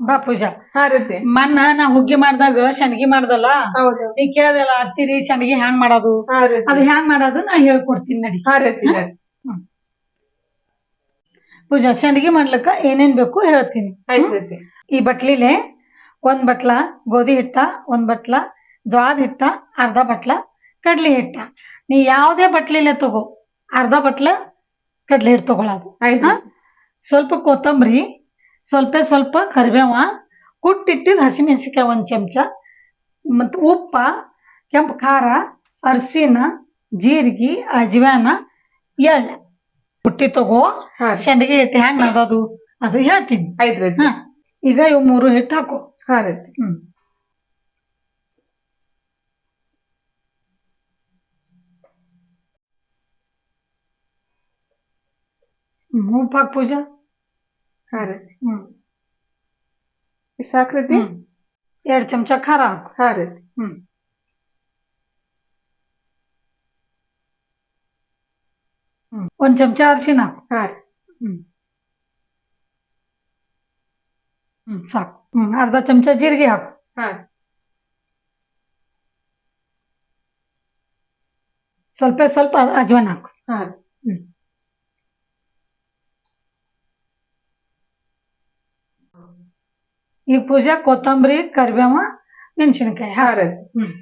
ಬಾ ಪೂಜಾ ಹಾ ರೀತಿ. ಮನ್ನ ನಾ ಹುಗ್ಗಿ ಮಾಡ್ದಾಗ ಸಂಡ್ಗಿ ಮಾಡ್ದಲ್ಲ ಹೌದು. ನೀ ಕೇಳ್ದಲ್ಲ ಹತ್ತಿರಿ ಸಂಡ್ಗಿ ಹ್ಯಾಂಗ್ ಮಾಡೋದು? ಹಾ ರೀತಿ. ಅದು ಹ್ಯಾಂಗ್ ಮಾಡೋದು ನಾ ಹೇಳ್ಕೊಡ್ತೀನಿ ನಡಿ. ಹಾ ರೀತಿ. ಪೂಜಾ ಸಂಡ್ಗಿ ಮಾಡ್ಲಿಕ್ಕ ಏನೇನ್ ಬೇಕು ಹೇಳ್ತೀನಿ. ಆಯ್ತು ರೀತಿ. ಈ ಬಟ್ಲಿಲೆ ಒಂದ್ ಬಟ್ಲ ಗೋಧಿ ಹಿಟ್ಟ ಒಂದ್ ಬಟ್ಲ ದ್ವಾದ ಹಿಟ್ಟ ಅರ್ಧ ಬಟ್ಲ ಕಡ್ಲಿ ಹಿಟ್ಟ. ನೀ ಯಾವ್ದೇ ಬಟ್ಲಿಲೆ ತಗೋ ಅರ್ಧ ಬಟ್ಲ ಕಡ್ಲಿ ಹಿಟ್ಟು ತಗೊಳೋದು. ಆಯ್ತು ಸ್ವಲ್ಪ ಕೊತ್ತಂಬರಿ ಸ್ವಲ್ಪ ಸ್ವಲ್ಪ ಕರಿಬೇವ ಕುಟ್ಟಿಟ್ಟಿದ್ದು ಹಸಿಮೆಣಸಿಕಾಯಿ ಒಂದು ಚಮಚ ಮತ್ತು ಉಪ್ಪ ಕೆಂಪು ಖಾರ ಅರಸಿನ ಜೀರಿಗೆ ಅಜ್ವಾನ ಎಳ್ಳೆ. ಹುಟ್ಟಿ ತಗೋ ರೀ. ಶಂಡಿಗೆ ಹಿಟ್ಟು ಹೆಂಗ್ ಮಾಡೋದು ಅದು ಹೇಳ್ತೀನಿ. ರೀತಿ ಹಾ ಈಗ ಇವು ಮೂರು ಹಿಟ್ಟು ಹಾಕು. ಹಾ ಹ್ಮ್. ಹ್ಮ್, ಉಪ್ಪು ಹಾಕ್ ಪೂಜಾ. ಹಾ ರೀತಿ ಹ್ಮ್ ಇಷ್ಟ್ ಸಾಕ್ ರೀತಿ ಹ್ಮ್ ಎರಡು ಚಮಚ ಖಾರ ಹಾಕು ಹಾ ರೀತಿ ಹ್ಮ್ ಹ್ಮ್ ಒಂದ್ ಚಮಚ ಅರಿಶಿನ ಹಾಕು ಹಾ ರೀ ಹ್ಮ್ ಹ್ಮ್ ಸಾಕು ಹ್ಮ್ ಅರ್ಧ ಚಮಚ ಜೀರಿಗೆ ಹಾಕು ಹಾ ಸ್ವಲ್ಪ ಸ್ವಲ್ಪ ಅಜ್ವಾನ ಹಾಕು ಹಾ ಈ ಪೂಜಾ ಕೊತ್ತಂಬರಿ ಕರಿಬೇವ ಮೆಣಸಿನಕಾಯಿ ಹಾ ಹಾಕು ಹ್ಮ್.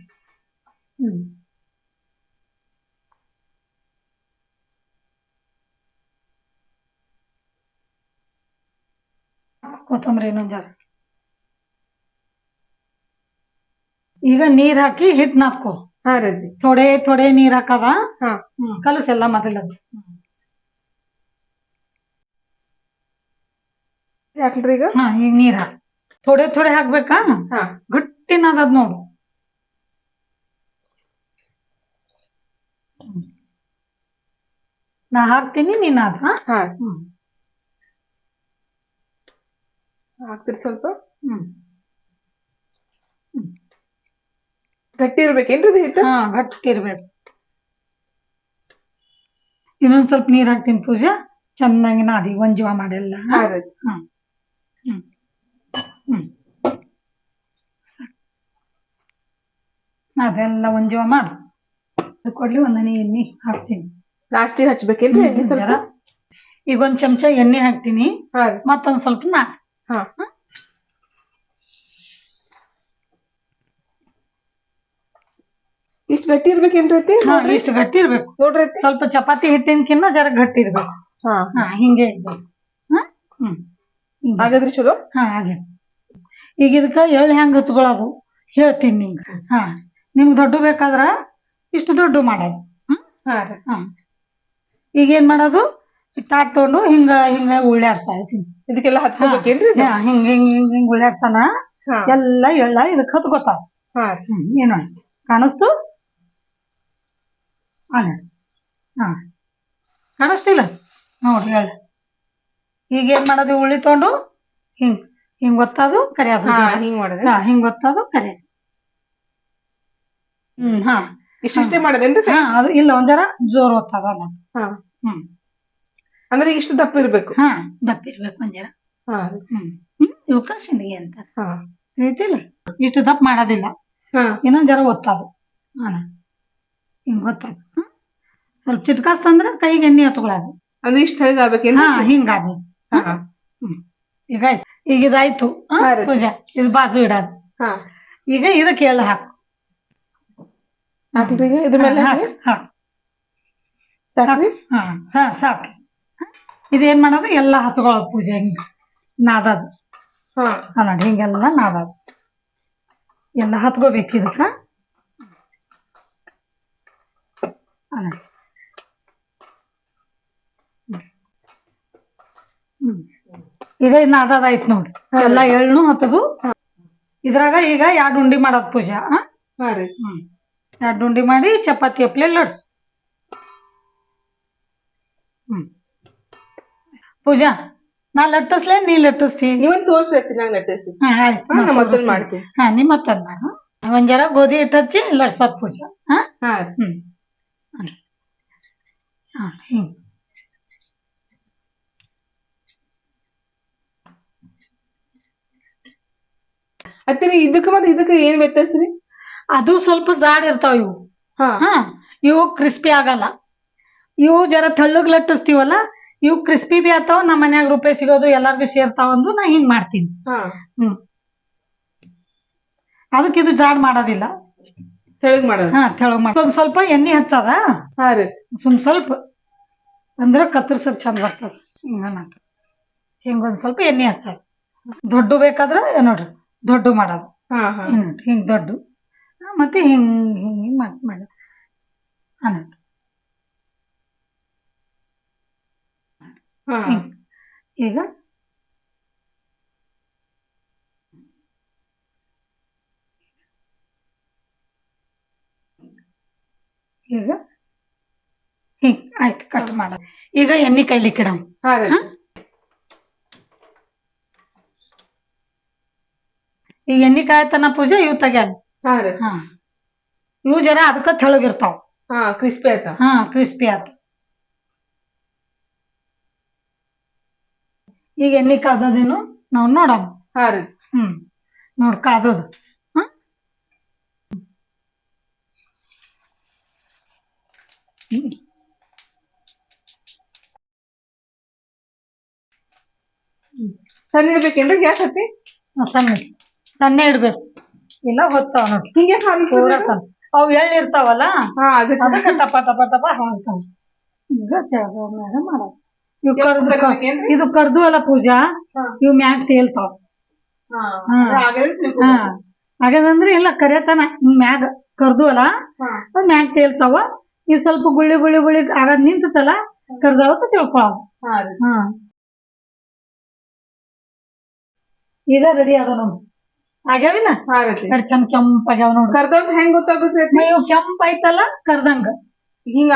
ಹ್ಮ್. ಕೊತ್ತಂಬರಿ ಇನ್ನೊಂದು ಜರ. ಈಗ ನೀರ್ ಹಾಕಿ ಹಿಟ್ ನಾಪ್ಕೋ. ಹಾ ರೀತಿ ಥೋಡೆ ಥೋಡೆ ನೀರ್ ಹಾಕದ? ಕಲಸೆಲ್ಲ ಮೊದಲದು. ಯಾಕ್ರಿ ಈಗ? ಹಾ ಈಗ ನೀರ್ ಹಾಕ್. ಥೋಡೆ ಥೋಡೆ ಹಾಕ್ಬೇಕಾ? ಹಾ. ಗಟ್ಟಿನಾದದ್ ನೋಡು. ನಾ ಹಾಕ್ತೀನಿ ನೀನ್ ಅದ ಹಾ? ಹಾಕ್ತೀರಿ ಸ್ವಲ್ಪ? ಹ್ಮ್. ಗಟ್ಟಿ ಇರ್ಬೇಕೇನ್ರಿ ಹಿಟ್ಟು? ಹಾ ಗಟ್ಟಿ ಇರ್ಬೇಕು. ಇನ್ನೊಂದ್ ಸ್ವಲ್ಪ ನೀರ್ ಹಾಕ್ತೀನಿ ಪೂಜಾ. ಚೆನ್ನಾಗಿ ನಾದಿ ಒಂಜುವ ಮಾಡೆಲ್ಲ ಹಾ ಹ್ಮ್. ಹ್ಮ್. ಅದೆಲ್ಲ ಒಂಜುವ ಮಾಡು. ಅದು ಕೊಡ್ಲಿ ಒಂದನೇ ಎಣ್ಣೆ ಹಾಕ್ತೀನಿ. ಲಾಸ್ಟಿಗೆ ಹಚ್ಬೇಕೇನ್ರಿ ಎಣ್ಣೆ ಸ್ವಲ್ಪ? ಜರ. ಈಗ ಒಂದ್ ಚಮಚ ಎಣ್ಣೆ ಹಾಕ್ತೀನಿ. ಹಾ ರೀ ಮತ್ತೊಂದ್ ಸ್ವಲ್ಪ ನಾ ಹಾ. ಇಷ್ಟ್ ಗಟ್ಟಿ ಇರ್ಬೇಕೇನ್ರಿ ಐತಿ ಹಾ, ಇಷ್ಟು ಗಟ್ಟಿ ಇರ್ಬೇಕು. ನೋಡ್ರಿ ಸ್ವಲ್ಪ ಚಪಾತಿ ಹಿಟ್ಟಿನಕಿನ್ನ ಜರ ಗಟ್ಟಿ ಇರ್ಬೇಕು. ಹಾ. ಹಾ ಹಿಂಗೆ ಇರ್ಬೇಕು. ಹಾ ಹ್ಮ್. ಹಾಗಾದ್ರಿ ಚಲೋ? ಹಾ ಹಾಗೆ. ಈಗ ಇದಕ್ಕ ಎಳ್ಳು ಹೆಂಗ್ ಹಚ್ಕೊಳ್ಳೋದು ಹೇಳ್ತೀನಿ ನಿಂಗೆ. ಹಾ. ನಿಮ್ಗೆ ದೊಡ್ಡ ಬೇಕಾದ್ರ ಇಷ್ಟು ದೊಡ್ಡ ಮಾಡೋದು. ಹ್ಮ್? ಹಾ ರೀ. ಹಾ. ಈಗ ಏನ್ ಮಾಡೋದು? ತಾಟ್ ತಗೊಂಡು ಹಿಂಗ ಹಿಂಗ ಉಳ್ಳಾಡ್ತಾ ಇದ್ದೀನಿ ಇದಕ್ಕೆಲ್ಲ ಹತ್ಕೋಬೇಕೇನ್ರಿ? ಹಾ, ಹಿಂಗ ಹಿಂಗ ಹಿಂಗ ಹಿಂಗ್ ಉಳ್ಳಾಡ್ತಾನ ಎಲ್ಲ ಎಳ್ಳ ಇದಕ್ಕೆ ಹತ್ಕೋತಾವ ಹಾ ಹ್ಮ್ ಏನು? ಕಾಣಿಸ್ತು? ಹಾ. ಕಾಣಿಸ್ತಿಲ್ಲ? ನೋಡ್ರಿ ಎಳ್ಳು ಈಗ ಏನ್ ಮಾಡೋದು ಉಳ್ಳಿ ತಗೊಂಡು ಹಿಂಗ್ ಹಿಂಗ್ ಒತ್ತೋದು ಕರಿಯೋದು. ಹಿಂಗ್. ಮಾಡೋದು. ಹಾ ಹಿಂಗ್ ಒತ್ತೋದು ಕರಿಯೋದು ಹ್ಮ್ ಹಾ. ಇಷ್ಟಿಷ್ಟೇ ಮಾಡೋದೇನ್ರಿ ಹಾ ಅದು ಇಲ್ಲ ಒಂದರ ಜರ ಒತ್ತೋದಲ್ಲ ಹಾ. ಹ್ಮ್. ಅಂದ್ರೆ ಇಷ್ಟು ದಪ್ಪ ಇರ್ಬೇಕು? ಹಾ ದಪ್ಪ ಇರ್ಬೇಕು ಒಂದರ ಹಾ. ಹ್ಮ್. ಇವಕ್ಕ ಅಂತ ಹಾ. ಇಷ್ಟು ದಪ್ಪ ಮಾಡೋದಿಲ್ಲ. ಹಾ. ಇನ್ನೊಂದ್ ಜರ ಒತ್ತೋದು. ಹಾ. ಹಿಂಗ್ ಒತ್ತೋದು? ಸ್ವಲ್ಪ ಚಿಟ್ಕಾಸ್ತಂದ್ರ ಕೈಗೆ ಎಣ್ಣೆ ಹತ್ಕೊಳ್ಳೋದು ಅಂದ್ರೆ ಇಷ್ಟು ಹಾ ಹಿಂಗಾಗ್ಬೇಕು ಈಗ ಆಯ್ತು. ಈಗ ಇದಾಯ್ತು. ಹಾ, ಹಾ ರೀ. ಪೂಜಾ ಇದು ಬಾಜು ಇಡೋದು. ಹಾ. ಈಗ ಇದಕ್ಕೆ ಎಳ್ಳು ಹಾಕು. ಹಾಕ್ರಿ ಈಗ ಇದ್ರ ಮೇಲೆ ಹಾ ಹಾ ಸಾಕ್ರಿ ಹಾ ಸಾ ಸಾಕು. ಹ? ಇದೇನ್ ಮಾಡೋದು? ಎಲ್ಲ ಹಚ್ಕೊಳ್ಳೋದು ಪೂಜೆ ಹಿಂಗ ನಾದದು. ಹಾ. ಹಾ ನೋಡಿ ಹಿಂಗೆಲ್ಲ ನಾದದು. ಎಲ್ಲ ಹತ್ಕೋಬೇಕು ಇದಕ್ಕ. ಹಾ ನೋಡಿ. ಈಗ ಇದು ನಾದದಾಯ್ತು ನೋಡಿ. ಎಲ್ಲ ಎಳ್ಳು ಹತ್ತದು ಇದ್ರಾಗ ಈಗ ಎರಡು ಉಂಡಿ ಮಾಡೋದು ಪೂಜಾ ಹಾ ರೀ. ಎರಡು ಉಂಡಿ ಮಾಡಿ ಚಪಾತಿ ಅಪ್ಲೆ ಲಡ್ಸ್ ಹ್ಮ್. ಪೂಜಾ ನಾ ಲಟ್ಟಿಸ್ಲೆ ನೀ ಲಟ್ಟಿಸ್ತಿ. ನೀವೊಂದ್ ತೋರ್ಸಿ ನಂಗೆ ನಟಿಸಿ ಹಾ ಆಯ್ತು. ಹಾ, ನಾ ಲಟ್ಟಿಸಿ ಮತ್ತೊಂದ್. ಮಾಡ್ತೀನಿ. ಹಾ ನೀ ಮತ್ತೊಂದ್ ಮಾಡು. ಒಂದ್ ಜರ ಗೋಧಿ ಹಿಟ್ಟು ಹಚ್ಚಿ ಲಡ್ಸೋದ್ ಪೂಜಾ ಹಾ ಹ್ಮ್. ಹಾ ಹಿಂಗ್. ಅತ್ತಿರಿ ಇದಕ್ಕ ಮತ್ತೆ ಇದಕ್ಕ ಏನ್ ವ್ಯತ್ಯಾಸ ರೀ? ಅದು ಸ್ವಲ್ಪ ಜಾಡ್ ಇರ್ತಾವ ಇವು. ಹಾ. ಹಾ ಇವು ಕ್ರಿಸ್ಪಿ ಆಗಲ್ಲ. ಇವು ಜರ ತಳ್ಳುಗ್ ಲಟ್ಟಿಸ್ತೀವಲ್ಲ ಇವು ಕ್ರಿಸ್ಪಿ ಬಿ ಆತಾವ ನಮ್ಮ ಮನ್ಯಾಗ ರೂಪಾಯಿ ಸಿಗೋದು ಎಲ್ಲಾರ್ಗು ಸೇರ್ತಾವಂದು ನಾ ಹಿಂಗ್ ಮಾಡ್ತೀನಿ. ಹ್ಮ್. ಅದಕ್ಕೆ ಇದು ಜಾಡ್ ಮಾಡೋದಿಲ್ಲ. ತೆಳಗ್ ಮಾಡೋದು. ಹಾ ತೆಳಗ್ ಮಾಡಿ ಒಂದ್ ಸ್ವಲ್ಪ ಎಣ್ಣೆ ಹಚ್ಚದ? ಹಾ ರೀ. ಸುಮ್ ಸ್ವಲ್ಪ ಅಂದ್ರೆ ಕತ್ತರ್ಸಕ್ ಚಂದ ಬರ್ತದ. ಹಿಂಗ ಹಿಂಗ ಒಂದ್ ಸ್ವಲ್ಪ ಎಣ್ಣೆ ಹಚ್ಚದ. ದೊಡ್ಡ ಬೇಕಾದ್ರ ನೋಡ್ರಿ. ದೊಡ್ಡ ಮಾಡೋದು. ಹಿಂಗ್ ಹಿಂಗ್ ದೊಡ್ಡ. ಮತ್ತೆ ಹಿಂಗ್ ಹಿಂಗ್ ಹಿಂಗ್ ಮಾಡ್ ಮಾಡಿ. ಅನ್ನೋದು. ಈಗ ಈಗ ಹಿಂಗ್ ಆಯ್ತು ಕಟ್ ಮಾಡ. ಈಗ ಎಣ್ಣೆ ಕೈಲಿ ಇಡಮ್ ಹಾ ರೀ ಹಾ? ಈಗ ಎಣ್ಣೆ ಕಾಯ್ತನ ಪೂಜೆ ಇವ್ ತೆಗ್ಯಾನ. ಹಾ ರೀ. ಹಾ. ಇವು ಜರ ಅದಕ್ಕ ತೆಳಗಿರ್ತಾವ. ಹಾ ಕ್ರಿಸ್ಪಿ ಆಯ್ತ. ಹಾ ಕ್ರಿಸ್ಪಿ ಆತ ಈಗ ಎಣ್ಣೆ ಕಾದದೇನು ನಾವು ನೋಡೋಣ. ಹಾ ರೀ. ಹ್ಮ್. ನೋಡ್ ಕಾದದು. ಸಣ್ಣ ಇಡ್ಬೇಕೇನ್ರಿ ಗ್ಯಾಸ್ ಹತ್ತಿ? ಸಣ್ಣ ಸಣ್ಣ ಇಡ್ಬೇಕು. ಇಲ್ಲ ಹೊತ್ತಾವ ನೋಡಿ ಹಿಂಗೆ ಪೂರ ಸಣ್ಣ ಅವು ಎಳ್ಳು ಇರ್ತಾವಲ್ಲ? ಹಾ ಅದಕ್ಕೆ. ಅದಕ್ಕೆ ತಪ್ಪ ತಪ್ಪ ತಪ ಹಾಕ್ತಾವ ಈಗ ತೆಳ್ದ ಮ್ಯಾಗ ಮಾಡೋದು ಇವ್ ಕರ್ದು ಇದು ಕರ್ದು ಅಲ್ಲ ಪೂಜಾ. ಇವ್ ಮ್ಯಾಗ ತೇಲ್ತಾವ. ಹಾಗದಂದ್ರೆ ಇಲ್ಲ ಕರೆತನ ಮ್ಯಾಗ ಕರ್ದು ಅಲ್ಲ? ಮ್ಯಾಗ ತೇಲ್ತಾವ. ಇವ್ ಸ್ವಲ್ಪ ಗುಳ್ಳಿ ಗುಳ್ಳಿ ಗುಳ್ಳಿ ಆಗದ್ ನಿಂತಲ್ಲ ಕರ್ದಾವತ್ತ ತಿಳ್ಕೊಳವ ಹಾ ಹಾ. ಈಗ ರೆಡಿ ಆದ ನೋಡು. ಆಗ್ಯಾವಿಲ್ಲ ಆಗತ್ತೆ. ಚಂದ ಕೆಂಪ್ ಚಂದ ಕೆಂಪಾಗ್ಯಾವ ನೋಡ್ರಿ ಕರ್ದವ್ರ ಹೆಂಗ್ ಗೊತ್ತಾಗುತ್ತೆ? ನೀವು ಕೆಂಪ್ ಐತಲ್ಲ ಕರ್ದಂಗ. ಹಿಂಗ.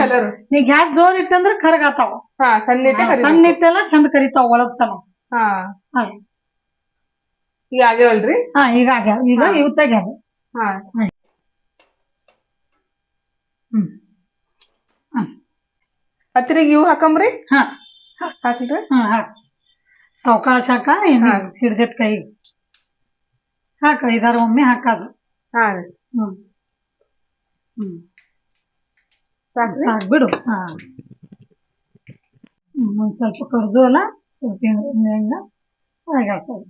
ಕಲರ್ ನೀ ಗ್ಯಾಸ್ ಜೋರ್ ಇಟ್ಟಂದ್ರ ಕರಗಾತಾವ. ಸಣ್ಣ ಇಟ್ಟೆಲ್ಲ ಚಂದ ಕರಿತಾವ ಒಳಗ್ ಹಾ. ಹಾ. ಈಗ ಆಗ್ಯಾವಲ್ರಿ? ಹಾ, ಈಗ ಆಗ್ಯಾವ. ಈಗ ಇವತ್ತಾಗ್ಯಾವ ಹತ್ತಿರಿಗೆ ಇವು ಹಾಕಂಬ್ರಿ? ಹಾ. ಹಾಕಿಲ್ರಿ ಹಾ ಹಾಕ್. ಸಾವಕಾಶ ಹಾಕ ಹಾ. ಕೈ ಹಾಕ ಐದಾರು ಒಮ್ಮೆ ಹಾಕದು. ಹಾ ಹ್ಮ್. ಹ್ಮ್. ಸಾಕ್ ಬಿಡು. ಹಾ. ಒಂದು ಸ್ವಲ್ಪ ಕರ್ದು ಅಲ್ಲ ಸ್ವಲ್ಪ ಹಿಂಗ ಹಾಗಾಡ್ಸೋದು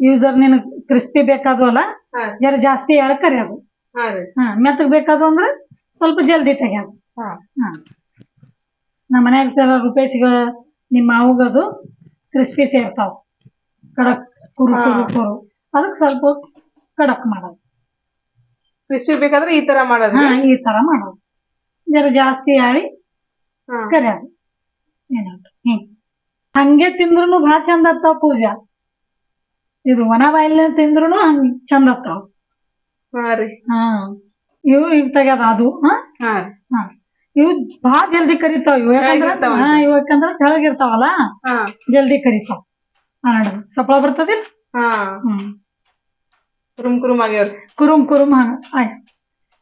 ಯೂಸರ್ ನಿನಗ್ ಕ್ರಿಸ್ಪಿ ಬೇಕಾದು ಅಲ್ಲ ಜರ ಜಾಸ್ತಿ ಯಾರ ಕರಿಯೋದು ಹಾ ಮೆತ್ತಗ್ ಬೇಕಾದು ಅಂದ್ರೆ ಸ್ವಲ್ಪ ಜಲ್ದಿ ತೆಗ್ಯೋದು ಹಾ. ನಮ್ಮ ಮನ್ಯಾಗ ಸರ ರೂಪಾಯಿ ಸಿಗೋ ನಿಮ್ಮ ಅವಗದು ಕ್ರಿಸ್ಪಿ ಸೇರ್ತಾವ. ಕಡಕ್ ಕುರು. ಕುರು ಕುರು. ಅದಕ್ಕೆ ಸ್ವಲ್ಪ ಕಡಕ್ ಮಾಡೋದು. ಕ್ರಿಸ್ಪಿ ಬೇಕಾದ್ರೆ ಈ ತರ ಮಾಡೋದು ಹಾ ಈ ತರ ಮಾಡೋದು. ಜರ ಜಾಸ್ತಿ ಆಳಿ ಕರಿಯೋದು ಏನಾದ್ರು ಹಿಂಗ್ ಹಂಗೆ ತಿಂದ್ರುನು ಭಾಳ ಚಂದ ಆಗ್ತಾವ ಪೂಜಾ. ಇದು ಒಣ ಬಾಯಿಲ್ ತಿಂದ್ರುನು ಹಂಗೆ ಚಂದ ಆಗ್ತಾವ. ಹಾ ಇವು ಈಗ ತೆಗ್ಯದ ಅದು ಹಾ? ಇವು ಭಾಳ ಜಲ್ದಿ ಕರಿತಾವ ಇವು. ಯಾಕಂದ್ರ ಹಾ ಇವು ಯಾಕಂದ್ರ ತೆಳಗಿರ್ತಾವಲ್ಲ ಜಲ್ದಿ ಕರಿತಾವ. ಹಾ ಸಪ್ಪಳ ಬರ್ತದಿಲ್ಲ ಹ್ಮ್ ಕುರುಮ್ ಕುರುಮ್ ಆಗ್ಯಾವ್ರಿ. ಕುರುಮ್ ಕುರುಮ್ ಹಂಗ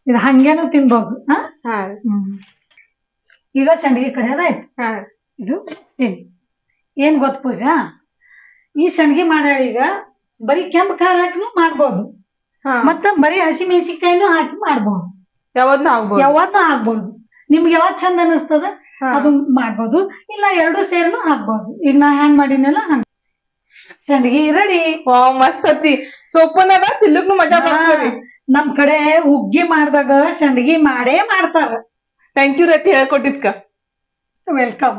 ಇದು ಹಂಗೇನು ತಿನ್ಬಹುದು ಈಗ ಸಂಡಿಗೆ ಕಡೆ ಹಾ. ಇದು ತಿನ್. ಏನ್ ಗೊತ್ತ ಪೂಜಾ? ಈ ಸಂಡಿಗೆ ಮಾಡ್ಯಾಳ ಈಗ ಬರೀ ಕೆಂಪು ಖಾರ ಹಾಕಿನೂ ಮಾಡ್ಬೋದು. ಮತ್ತ ಬರೀ ಹಸಿ ಮೆಣಸಿನ್ಕಾಯಿನೂ ಹಾಕಿ ಮಾಡ್ಬೋದು. ಯಾವದ್ನ ಆಗ್ಬೋದು. ಯಾವತ್ತೂ ಆಗ್ಬಹುದು ನಿಮ್ಗೆ ಯಾವತ್ ಚಂದ ಅನಿಸ್ತದ ಅದು ಮಾಡ್ಬೋದು. ಇಲ್ಲ ಎರಡು ಸೇರ್ನು ಹಾಕ್ಬೋದು. ಈಗ ನಾ ಹ್ಯಾಂಗ್ ಮಾಡಿನಲ್ಲ ಹಂಗ ಸಂಡಿಗೆ ರೆಡಿ. ವಾವ್ ಮಸ್ತ್ ಅತಿ ಸೊಪ್ಪನದ ತಿಲ್ಲಕ್ನು ಮಜಾ ಬರ್ತದ್ರಿ ನಮ್ ಕಡೆ ಹುಗ್ಗಿ ಮಾಡ್ದಾಗ ಸಂಡಿಗೆ ಮಾಡೇ ಮಾಡ್ತಾರ. ಥ್ಯಾಂಕ್ ಯು ರತಿ ಹೇಳ್ಕೊಟ್ಟಿದ್ಕ. ವೆಲ್ಕಮ್